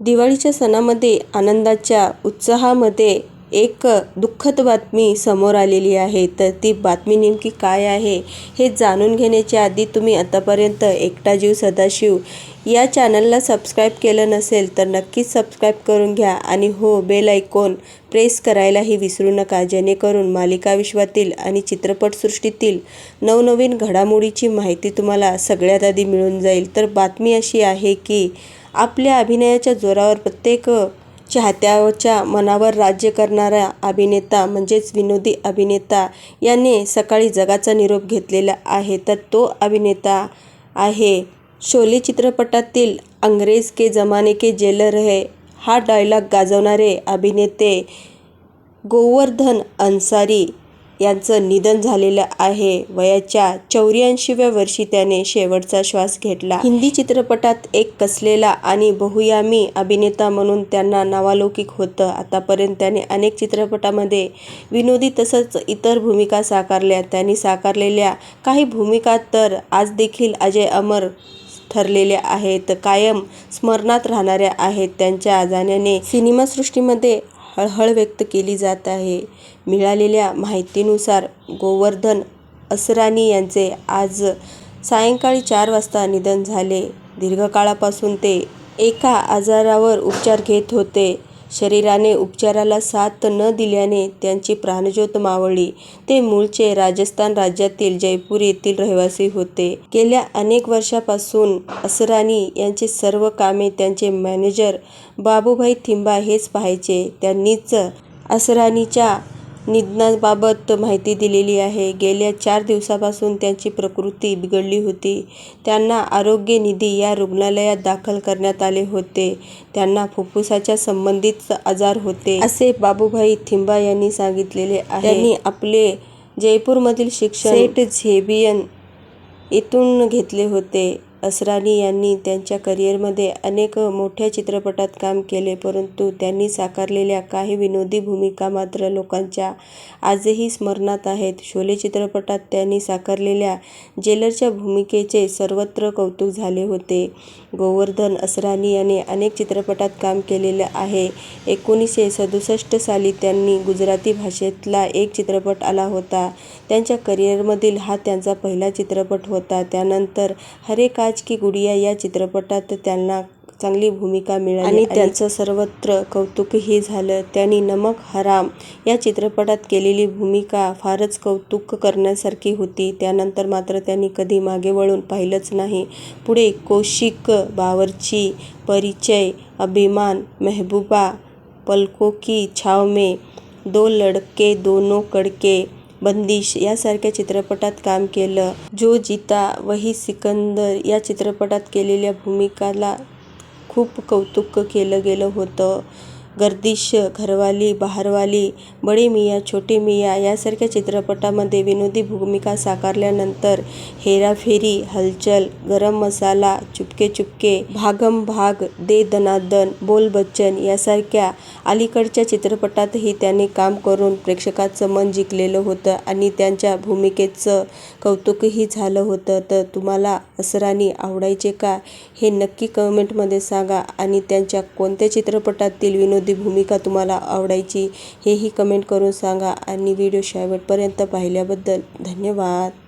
दिवाळीच्या सणामध्ये आनंदाच्या उत्साहामध्ये एक दुःखद बातमी समोर आलेली आहे. तर ती बातमी नेमकी काय आहे हे जाणून घेण्याच्या आधी तुम्ही आतापर्यंत एकटा जीव सदाशिव या चॅनलला सबस्क्राईब केलं नसेल तर नक्कीच सबस्क्राईब करून घ्या आणि हो बेल ऐकून प्रेस करायलाही विसरू नका. जेणेकरून मालिका विश्वातील आणि चित्रपटसृष्टीतील नवनवीन घडामोडीची माहिती तुम्हाला सगळ्यात आधी मिळून जाईल. तर बातमी अशी आहे की आपल्या अभिनयाच्या जोरावर प्रत्येक चाहत्याच्या मनावर राज्य करणारा अभिनेता म्हणजेच विनोदी अभिनेता याने सकाळी जगाचा निरोप घेतलेला आहे. तर तो अभिनेता आहे. शोले चित्रपटातील अंग्रेज के जमाने के जेलर है. हा डायलॉग गाजवणारे अभिनेते गोवर्धन अन्सारी यांचं निधन झालेलं आहे. वयाच्या चौऱ्याऐंशीव्या वर्षी त्याने शेवटचा श्वास घेतला. हिंदी चित्रपटात एक कसलेला आणि बहुयामी अभिनेता म्हणून त्यांना नावालौकिक होतं. आतापर्यंत त्याने अनेक चित्रपटामध्ये विनोदी तसंच इतर भूमिका साकारल्या. त्यांनी साकारलेल्या काही भूमिका तर आज देखील अजय अमर ठरलेल्या आहेत. कायम स्मरणात राहणाऱ्या आहेत. त्यांच्या जाण्याने सिनेमासृष्टीमध्ये हळहळ व्यक्त केली जात आहे. मिळालेल्या माहितीनुसार गोवर्धन असरानी यांचे आज सायंकाळी चार वाजता निधन झाले. दीर्घकाळापासून ते एका आजारावर उपचार घेत होते. शरीराने उपचाराला साथ न दिल्याने त्यांची प्राणज्योत मावळली. ते मूळचे राजस्थान राज्यातील जयपूर येथील रहिवासी होते. गेल्या अनेक वर्षापासून असरानी यांची सर्व कामे त्यांचे मॅनेजर बाबूभाई थिंबा हेच पाहायचे. त्यांनीच असरानीच्या निधनाबाबत माहिती दिलेली आहे. गेल्या चार दिवसापासून त्यांची प्रकृती बिघडली होती. त्यांना आरोग्य निधी या रुग्णालयात दाखल करण्यात आले होते. त्यांना फुफ्फुसाच्या संबंधित आजार होते असे बाबूभाई थिंबा यांनी सांगितलेले आहे. त्यांनी आपले जयपूरमधील शिक्षण सेट झेबियन येथून घेतले होते. असरानी यांनी त्यांच्या करिअरमध्ये अनेक मोठ्या चित्रपटात काम केले परंतु त्यांनी साकारलेल्या काही विनोदी भूमिका मात्र लोकांच्या आजही स्मरणात आहेत. शोले चित्रपटात त्यांनी साकारलेल्या जेलरच्या भूमिकेचे सर्वत्र कौतुक झाले होते. गोवर्धन असरानी यांनी अनेक चित्रपटात काम केलेलं आहे. एकोणीसशे सदुसष्ट साली त्यांनी गुजराती भाषेतला एक चित्रपट आला होता. त्यांच्या करिअरमधील हा त्यांचा पहिला चित्रपट होता. त्यानंतर हरे काच की गुडिया या चित्रपटात त्यांना चांगली भूमिका मिळाली आणि त्यांचं सर्वत्र कौतुकही झालं. त्यांनी नमक हराम या चित्रपटात केलेली भूमिका फारच कौतुक करण्यासारखी होती. त्यानंतर मात्र त्यांनी कधी मागे वळून पाहिलंच नाही. पुढे कौशिक बावर्ची परिचय अभिमान मेहबूबा पलको की छाव में दो लडके दोनों कड़के बंदिश यासारख्या चित्रपटात काम केलं. जो जीता वही सिकंदर या चित्रपटात केलेल्या भूमिकाला खूप कौतुक केलं गेलं होतं. गर्दिश घरवाली बहारवाली बडे मियाँ छोटे मियाँ यासारख्या चित्रपटामध्ये विनोदी भूमिका साकारल्यानंतर हेराफेरी हलचल गरम मसाला चुपके चुपके भागम भाग दे दनादन बोल बच्चन यासारख्या अलीकडच्या चित्रपटातही त्यांनी काम करून प्रेक्षकाचं मन जिंकलेलं होतं आणि त्यांच्या भूमिकेचं कौतुकही झालं होतं. तर तुम्हाला असरानी आवडायचे का हे नक्की कमेंटमध्ये सांगा आणि त्यांच्या कोणत्या चित्रपटातील विनोदी भूमिका तुम्हाला आवडायची हेही कमेंट करून सांगा. आणि व्हिडिओ शेवटपर्यंत पाहिल्याबद्दल धन्यवाद.